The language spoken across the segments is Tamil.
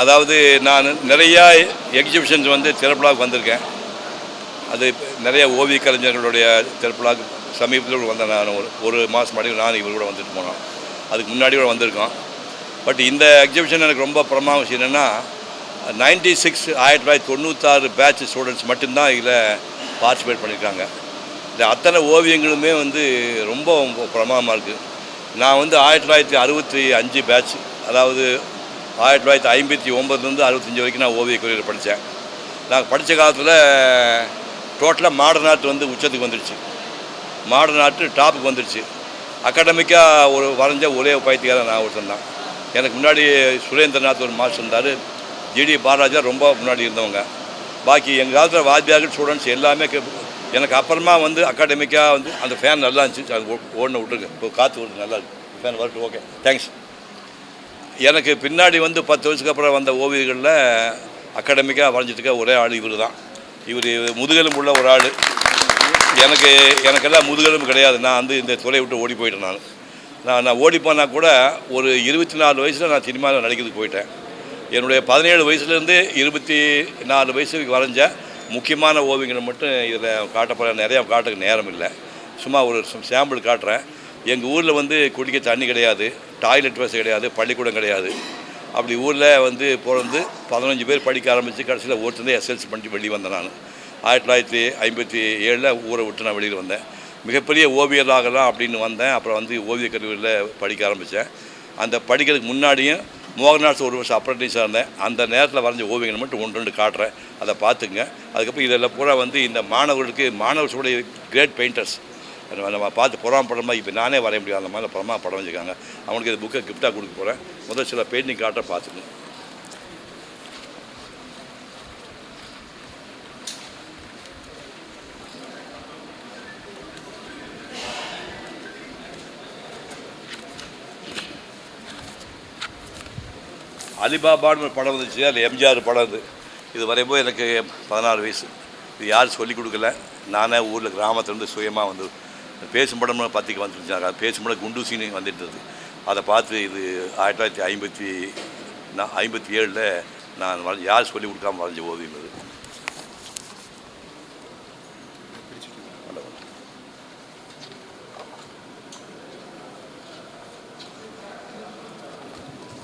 அதாவது நான் நிறையா எக்ஸிபிஷன்ஸ் வந்து திறப்புலாவுக்கு வந்திருக்கேன். அது நிறைய ஓவிய கலைஞர்களுடைய திறப்புலாவுக்கு சமீபத்தில் கூட வந்தேன் நான். ஒரு ஒரு மாதம் முன்னாடி நான் இவர் கூட வந்துட்டு போனோம். அதுக்கு முன்னாடி கூட வந்திருக்கோம். பட் இந்த எக்ஸிபிஷன் எனக்கு ரொம்ப பிரமாத விஷயம் என்னென்னா நைன்டி சிக்ஸ் ஆயிரத்தி தொள்ளாயிரத்தி தொண்ணூத்தாறு பேட்ச் ஸ்டூடெண்ட்ஸ் மட்டும்தான் இதில் பார்ட்டிசிபேட் பண்ணியிருக்காங்க. இந்த அத்தனை ஓவியங்களுமே வந்து ரொம்ப பிரமாதமாக இருக்குது நான் வந்து ஆயிரத்தி தொள்ளாயிரத்தி அறுபத்தி அஞ்சு பேட்ச் அதாவது ஆயிரத்தி தொள்ளாயிரத்தி ஐம்பத்தி ஒம்பதுலேருந்து அறுபத்தஞ்சி வரைக்கும் நான் ஓவிய கல்லூரியில் படித்தேன். நான் படித்த காலத்தில் டோட்டலாக மாடர்ன் ஆர்ட் வந்து உச்சத்துக்கு வந்துடுச்சு. மாடர்ன் ஆர்ட் டாப்புக்கு வந்துடுச்சு. அகாடமிக்காக ஒரு வரைஞ்ச ஒரே பயிற்சிக்காரன் நான் ஒருத்தன் தான். எனக்கு முன்னாடி சுரேந்திரநாத் ஒரு மாஸ்டர் இருந்தார். ஜிடி பாலராஜா ரொம்ப முன்னாடி இருந்தவங்க. பாக்கி எங்கள் காலத்தில் வாத்தியார்கள் ஸ்டூடெண்ட்ஸ் எல்லாமே எனக்கு அப்புறமா வந்து அகாடமிக்காக வந்து அந்த ஃபேன் நல்லா இருந்துச்சு. அது ஓடன விட்டுருங்க இப்போ காற்று விட்டு நல்லா இருக்கு. ஃபேன் வரட்டு ஓகே தேங்க்ஸ் எனக்கு பின்னாடி வந்து பத்து வருஷத்துக்கு அப்புறம் வந்த ஓவியர்களில் அகாடமிக்காக வரைஞ்சிட்டு இருக்க ஒரே ஆள் இவர் தான் இவர் முதுகெலும்பு உள்ள ஒரு ஆள். எனக்கு எனக்கெல்லாம் முதுகெலும்பு கிடையாது. நான் வந்து இந்த துறையை விட்டு ஓடி போயிட்டேன் நான். நான் நான் ஓடி போனால் கூட ஒரு இருபத்தி நாலு வயசில் நான் சினிமாவில் நடிக்கிறதுக்கு போயிட்டேன். என்னுடைய பதினேழு வயசுலேருந்து இருபத்தி நாலு வயசுக்கு வரைஞ்ச முக்கியமான ஓவியங்களை மட்டும் இதில் காட்டப்பட நிறையா காட்டுக்கு நேரம் இல்லை. சும்மா ஒரு சாம்பிள் காட்டுறேன். எங்கள் ஊரில் வந்து குடிக்க தண்ணி கிடையாது. டாய்லெட் வசதி கிடையாது பள்ளிக்கூடம் கிடையாது. அப்படி ஊரில் வந்து பிறந்து பதினஞ்சு பேர் படிக்க ஆரம்பித்து கடைசியில் ஒருத்தந்தே எஸ்எல்சி பண்ணி வெளியே வந்தேன் நான். ஆயிரத்தி தொள்ளாயிரத்தி ஐம்பத்தி ஏழில் ஊரை விட்டு நான் வெளியில் வந்தேன். மிகப்பெரிய ஓவியராகலாம் அப்படின்னு வந்தேன். அப்புறம் வந்து ஓவியக் கல்லூரியில் படிக்க ஆரம்பித்தேன் அந்த படிக்கிறதுக்கு முன்னாடியும் மோகன்நாத் ஒரு வருஷம் அப்ரண்டிஸாக இருந்தேன். அந்த நேரத்தில் வரைஞ்ச ஓவியங்கள் மட்டும் ஒன்று ரெண்டு காட்டுறேன். அதை பார்த்துங்க அதுக்கப்புறம் இதெல்லாம் பூரா வந்து இந்த மாணவர்களுக்கு மாணவர்களுடைய கிரேட் பெயிண்டர்ஸ் நம்ம பார்த்து புறாம இப்போ நானே வரைய முடியும் அந்த மாதிரி புறமா படம் வச்சுருக்காங்க. அவனுக்கு இது புக்கை கிஃப்டாக கொடுக்க போகிறேன் முதல் சில பெயிண்டிங் காட்ட பார்த்துக்கணும் அலிபாபான்னு ஒரு படம் வந்துச்சு. அதில் எம்ஜிஆர் படம் இது இது வரையும்போது எனக்கு பதினாறு வயசு. இது யாரும் சொல்லிக் கொடுக்கல. நானே ஊரில் கிராமத்துலேருந்து சுயமாக வந்து பேசும் படம் பத்திரிக்கை வந்துருச்சாங்க பேசும் படம் குண்டூசின்னு வந்துட்டு இருந்தது அதை பார்த்து இது ஆயிரத்தி தொள்ளாயிரத்தி ஐம்பத்தி நான் ஐம்பத்தி ஏழில் நான் வரைஞ்சி யார் சொல்லிக் கொடுக்காம வரைஞ்ச ஓவியம் அது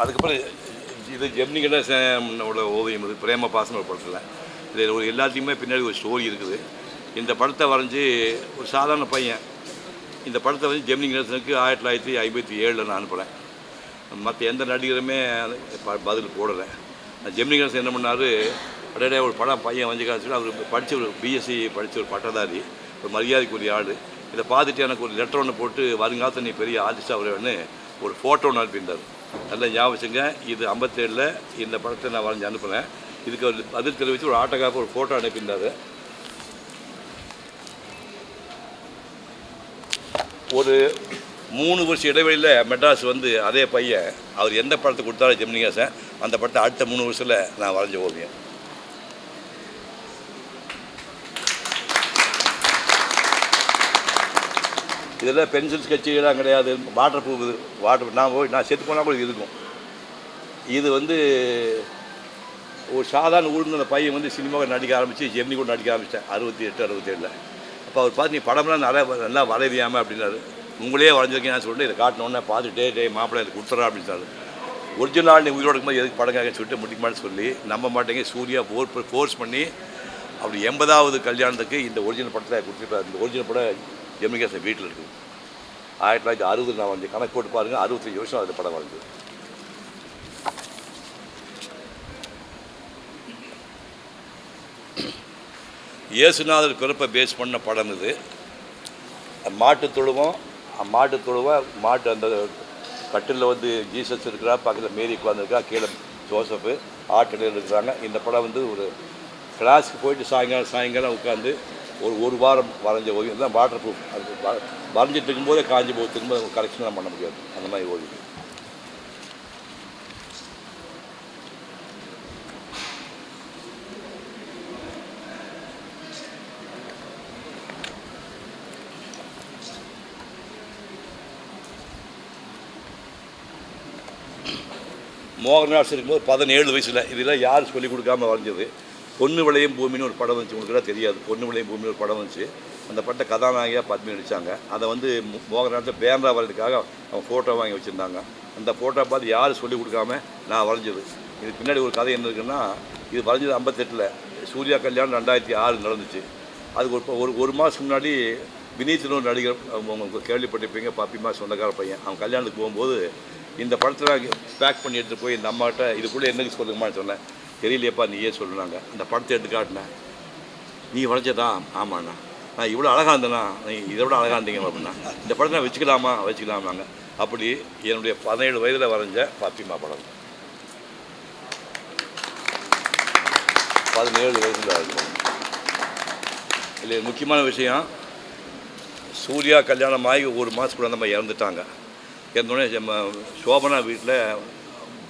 அதுக்கப்புறம் இது ஜெமினி கணேசனோட ஓவியம் இது பிரேம பாசன ஒரு படத்தில். இது ஒரு எல்லாத்தையுமே பின்னாடி ஒரு ஸ்டோரி இருக்குது. இந்த படத்தை வரைஞ்சி ஒரு சாதாரண பையன் இந்த படத்தை வந்து ஜெமினி கணேசனுக்கு ஆயிரத்தி தொள்ளாயிரத்தி ஐம்பத்தி ஏழில் நான் அனுப்புகிறேன் மற்ற எந்த நடிகருமே ப- பதில் போடலை. ஜெமினி கணேசன் என்ன பண்ணார்? அடையே ஒரு படம் பையன் வந்து காமிச்சு அவர் படித்த ஒரு பிஎஸ்சி படித்த ஒரு பட்டதாரி ஒரு மரியாதைக்குரிய ஆள். இதை பார்த்துட்டு எனக்கு ஒரு லெட்டர் ஒன்று போட்டு வருங்காலத்தில் நீ பெரிய ஆர்டிஸ்டாக வருவேன்னு ஒரு ஃபோட்டோ ஒன்று அனுப்பியிருந்தார். நல்லா ஞாபகம் இது ஐம்பத்தேழில் இந்த படத்தை நான் வரைஞ்சி அனுப்புகிறேன் இதுக்கு ஒரு பதில் தெரிவித்து ஒரு ஆட்டோக்காக ஒரு ஃபோட்டோ அனுப்பியிருந்தார். ஒரு மூணு வருஷம் இடைவெளியில் மெட்ராஸ் வந்து அதே பையன் அவர் எந்த படத்தை கொடுத்தாலும் ஜெமினிகாசன் அந்த படத்தை அடுத்த மூணு வருஷத்தில் நான் வரைஞ்ச ஓவியம். இதில் பென்சில் ஸ்கெட்சுலாம் கிடையாது. வாட்டர் ப்ரூஃப் இது வாட்டர் நான் போய் நான் செத்து போனால் கூட இது இருக்கும். இது வந்து ஒரு சாதாரண ஊர்ந்து அந்த பையன் வந்து சினிமாவை நடிக்க ஆரம்பித்து ஜெமினி கூட நடிக்க ஆரம்பித்தேன் அறுபத்தி எட்டு அறுபத்தேழில் அப்போ அவர் பார்த்து நீ படம்லாம் நல்லா நல்லா வரைவியாமல் அப்படின்னாரு. உங்களே வரைஞ்சிருக்கேன் நான் சொல்லிட்டு இதை காட்டினோன்னே பார்த்துட்டே டே மாப்பிள்ளை இதை கொடுத்துறா அப்படின்னாரு. ஒரிஜினல் நீ உயிரோடு இருக்கும்போது எதுக்கு படங்காக சொல்லிட்டு முடிக்குமான்னு சொல்லி நம்ப மாட்டேங்க சூர்யா ஃபோர் ஃபோர்ஸ் பண்ணி அப்படி எண்பதாவது கல்யாணத்துக்கு இந்த ஒரிஜினல் படத்தை கொடுத்துருப்பார். இந்த ஒரிஜினல் படம் ஜெமினிகாசன் வீட்டில் இருக்குது ஆயிரத்தி தொள்ளாயிரத்தி அறுபது நான் வந்து கணக்கு போட்டு பாருங்கள் அறுபத்தஞ்சு வருஷம் அந்த படம் வரைஞ்சது. இயேசுநாதர் பிறப்பை பேஸ் பண்ண படம் இது. மாட்டு தொழுவம் மாட்டு தொழுவம் மாட்டு அந்த கட்டிலில் வந்து ஜீசஸ் இருக்கிறா பக்கத்தில் மேரி உட்காந்துருக்கா கீழே ஜோசப்பு ஆட்டில் இருக்கிறாங்க. இந்த படம் வந்து ஒரு கிளாஸுக்கு போயிட்டு சாயங்காலம் சாயங்காலம் உட்காந்து ஒரு ஒரு வாரம் வரைஞ்ச ஓவியம் தான் வாட்டர் ப்ரூஃப் அது வரைஞ்சிட்டு இருக்கும்போதே காஞ்சி போய் திரும்ப கரெக்ஷன்லாம் பண்ண முடியாது. அந்த மாதிரி ஓவியம் மோகன்ராஜ் இருக்கும்போது பதினேழு வயசில். இதெல்லாம் யார் சொல்லிக் கொடுக்காம வரைஞ்சது பொண்ணு விளையும் பூமின்னு ஒரு படம் வந்துச்சு. உங்களுக்கு தெரியாது. பொண்ணு விளையும் பூமின்னு ஒரு படம் வந்துச்சு. அந்த பட்டை கதாநாயகியாக பத்மி நடித்தாங்க அதை வந்து மோ- பேமரா பேனரா அவன் ஃபோட்டோ வாங்கி வச்சுருந்தாங்க. அந்த ஃபோட்டோ பார்த்து யார் சொல்லிக் கொடுக்காம நான் வரைஞ்சது இது பின்னாடி ஒரு கதை என்ன இருக்குன்னா இது வரைஞ்சது ஐம்பத்தெட்டில். சூர்யா கல்யாணம் ரெண்டாயிரத்தி ஆறு நடந்துச்சு. அதுக்கு ஒரு ஒரு ஒரு மாதம் முன்னாடி வினீத்னு ஒரு நடிகர் அவங்க உங்களுக்கு கேள்விப்பட்டிருப்பீங்க பாப்பிமா சொந்தக்கார பையன். அவன் கல்யாணத்துக்கு போகும்போது இந்த படத்தில் பேக் பண்ணி எடுத்துகிட்டு போய் இந்த அம்மாட்ட இதுக்குள்ளே கூட சொல்லுங்கம்மான்னு சொன்னேன். தெரியலையப்பா நீயே சொல்லுனாங்க. அந்த படத்தை எடுத்து காட்டினேன் நீ வரைஞ்சதா ஆமாண்ணா. நான் இவ்வளோ அழகாக இருந்தேண்ணா. நீ இதை விட அழகாக இருந்தீங்க அப்படின்னா இந்த படத்தை நான் வச்சுக்கலாமா? வச்சுக்கலாமாங்க. அப்படி என்னுடைய பதினேழு வயதில் வரைஞ்ச பாப்பிமா படம். பதினேழு வயதில் இருக்கும் இல்லை முக்கியமான விஷயம். சூர்யா கல்யாணம் ஆகி ஒரு மாதத்துக்குள்ள நம்ம இறந்துட்டாங்க. இறந்தோடனே சோபனா வீட்டில்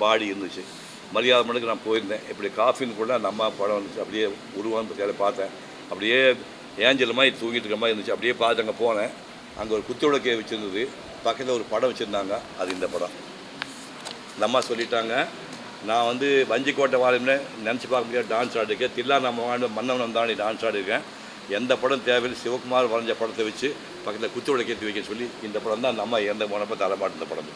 பாடி இருந்துச்சு. மரியாதை மணிக்கு நான் போயிருந்தேன். இப்படி காஃபின்னு கூட அந்த அம்மா படம் வந்துச்சு. அப்படியே உருவான்னு பார்த்தேன். அப்படியே ஏஞ்சல் மாதிரி தூங்கிட்டு இருக்கிற மாதிரி இருந்துச்சு. அப்படியே பார்த்து அங்கே போனேன். அங்கே ஒரு குத்துவிளக்கே வச்சுருந்தது. பக்கத்தில் ஒரு படம் வச்சுருந்தாங்க. அது இந்த படம். இந்த அம்மா சொல்லிட்டாங்க நான் வந்து வஞ்சிக்கோட்டை வாழும்னு நினச்சி பார்க்க முடியாது. டான்ஸ் ஆடிருக்கேன். தில்லா நம்ம வாழ்ந்த மன்னவனம் தாண்டி டான்ஸ் ஆடிருக்கேன். எந்த படம் தேவையில்லை. சிவகுமார் வரைஞ்ச படத்தை வச்சு பக்கத்தில் குத்து விளக்கேற்றி வைக்க சொல்லி இந்த படம் தான் அந்த அம்மா இறந்த போனப்போ தலைமாட்டு இந்த படம்.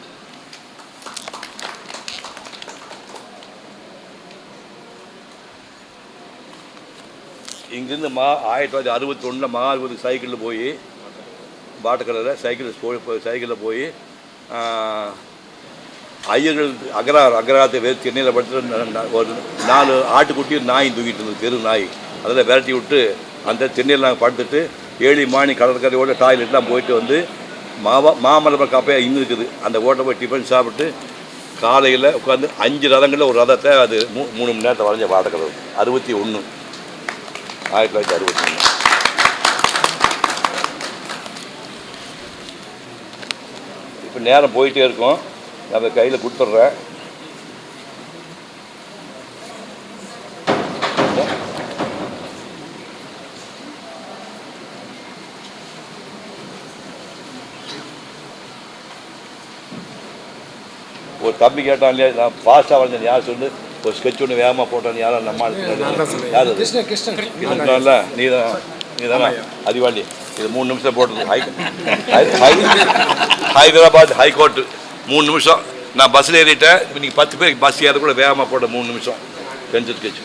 இங்கேருந்து மா ஆயிரத்தி தொள்ளாயிரத்தி அறுபத்தொன்னில் மகாபலி சைக்கிளில் போய் பாட்டக்கடையில் சைக்கிள் போய் சைக்கிளில் போய் ஐயர்கள் அகரார் அகராத்தை வேறு சென்னையில் படுத்து ஒரு நாலு ஆட்டுக்குட்டியும் நாய் தூக்கிட்டு இருந்தது தெரு நாய். அதில் விரட்டி விட்டு அந்த சென்னையில் நாங்கள் படுத்துட்டு ஏழி மாணி கடற்கரையோட டாய்லெட்லாம் போயிட்டு வந்து மாவா மாமல்லபுரம் காப்பையாக இங்கே இருக்குது. அந்த ஓட்டை போய் டிஃபன் சாப்பிட்டு காலையில் உட்காந்து அஞ்சு ரதங்களில் ஒரு ரதத்தை அது மூ மூணு மணி நேரத்தை வரைஞ்ச பாட்டக்கதை அறுபத்தி ஒன்று ஆயிரத்தி தொள்ளாயிரத்தி அறுபத்தி ஒன்று இப்போ நேரம் போயிட்டே இருக்கும். நம்ம கையில் கொடுத்துட்றேன். ஒரு தம்பி கேட்டான் இல்லையா நான் ஃபாஸ்ட்டாக வரைஞ்சேன் யார் சொல்லு? ஒரு ஸ்கெட்ச் ஒன்று வேகமாக போட்டான் யாரும் நம்ம யார் நீ தான் நீ தானே? அறிவாளி. இது மூணு நிமிஷம் போட்டது. ஹை ஹைதராபாத் ஹைகோர்ட்டு மூணு நிமிஷம். நான் பஸ்ஸில் ஏறிட்டேன். இப்போ நீங்கள் பத்து பேர் பஸ் ஏற கூட வேகமாக போட்ட மூணு நிமிஷம். பென்சில் ஸ்கெட்ச்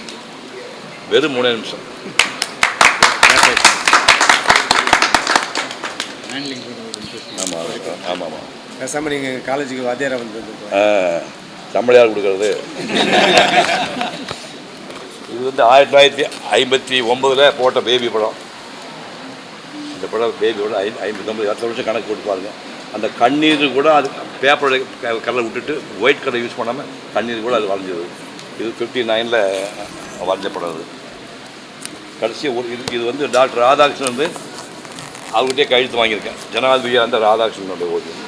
வெறும் மூணே நிமிஷம். ஆமாம் ஆமாம் ஆமாம் பேசாமல் நீங்கள் காலேஜுக்கு வாத்தியாரா வந்து ஆ, சம்பளம் கொடுக்கறது. இது வந்து ஆயிரத்தி தொள்ளாயிரத்தி ஐம்பத்தி ஒம்பதில் போட்ட பேபி படம். இந்த படம் பேபியோட ஐ ஐம்பத்தொம்பது அடுத்த வருஷம் கணக்கு போட்டு பாருங்க. அந்த கண்ணீர் கூட அது பேப்பரோட கலரை விட்டுட்டு ஒயிட் கலர் யூஸ் பண்ணாமல் கண்ணீர் கூட அது வரைஞ்சது இது ஃபிஃப்டி நைனில் வரைஞ்ச படம் அது. கடைசி ஒரு இது இது வந்து டாக்டர் ராதாகிருஷ்ணன் வந்து அவர்கிட்டயே கையெழுத்து வாங்கியிருக்கேன். ஜனாதிபதியாக இருந்த ராதாகிருஷ்ணனுடைய ஓவியம்.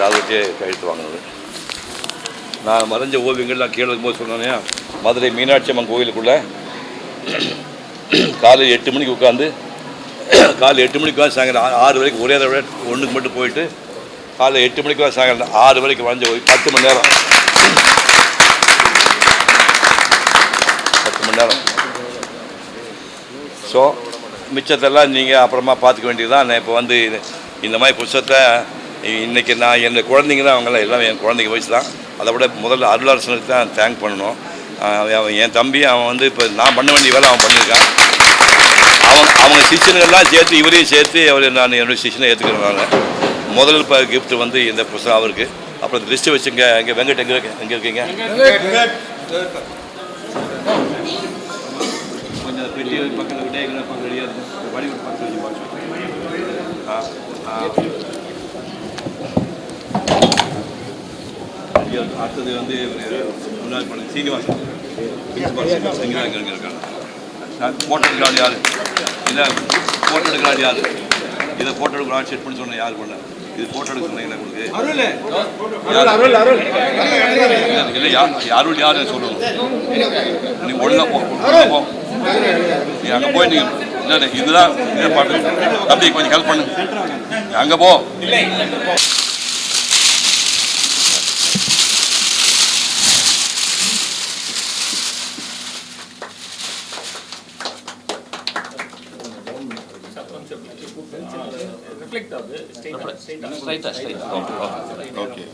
ராகுட்டே கையெழுத்து வாங்கினது. நான் மறைஞ்ச ஓவியங்கள்லாம் கீழே இருக்கும்போது சொன்னேன் மதுரை மீனாட்சி அம்மன் கோயிலுக்குள்ளே காலையில் எட்டு மணிக்கு உட்காந்து காலையில் எட்டு மணிக்கு உட்காந்து சாயங்காலம் ஆறு வரைக்கும் ஒரே தடவை ஒன்றுக்கு மட்டும் போயிட்டு காலையில் எட்டு மணிக்கு உட்காந்து சாயங்காலம் ஆறு வரைக்கும் வரைஞ்ச ஓவியம் பத்து மணி நேரம். பத்து மணி நேரம். ஸோ மிச்சத்தெல்லாம் நீங்கள் அப்புறமா பார்த்துக்க வேண்டியதுதான். நான் இப்போ வந்து இந்த மாதிரி புஸ்தகத்தை இன்றைக்கி நான் என் குழந்தைங்க தான் அவங்களாம் எல்லாம் என் குழந்தைங்க வயசு தான். அதை விட முதல்ல அருளாசனுக்கு தான் தேங்க் பண்ணணும். அவன் என் தம்பி அவன் வந்து இப்போ நான் பண்ண வேண்டிய வேலை அவன் பண்ணியிருக்கான். அவன் அவங்க சிஷியனுங்கெல்லாம் சேர்த்து இவரையும் சேர்த்து அவர் நான் என்னுடைய சிஷியனை ஏற்றுக்கிறேன் நான். முதல் இப்போ கிஃப்ட் வந்து இந்த புஸ்தகம் அவருக்கு. அப்புறம் இந்த லிஸ்ட்டு வச்சுங்க இங்கே வெங்கட் எங்கே இருக்கு எங்கே இருக்கீங்க? கொஞ்சம் பக்கத்தில் விடையங்கள் பக்கம் ரெடியாக இருக்கும் பக்கத்தில் பார்த்து ஐயா, அடுத்தது வந்து முன்னாள் பண்ண சீனிவாசன். பிரின்சிபால் இங்கே இருக்காங்க நான் ஃபோட்டோ எடுக்கிறாள் யார்? இல்லை ஃபோட்டோ எடுக்கிறாள் யார்? இதை ஃபோட்டோ எடுக்கிறாள் செட் பண்ணி சொன்னேன் யார் பண்ண? இது ஃபோட்டோ எடுக்க சொன்னீங்களா உங்களுக்கு? யார்? இல்லை யார்? அருள் யாருன்னு சொல்லணும்? நீ ஒழுங்கா போ ஒழுங்கா போ. நீ அங்கே போய் நீ இல்லை இதுதான் இதை பாட்டு. தம்பி கொஞ்சம் ஹெல்ப் பண்ணு. அங்கே போ. Straight, straight, straight. Okay, okay.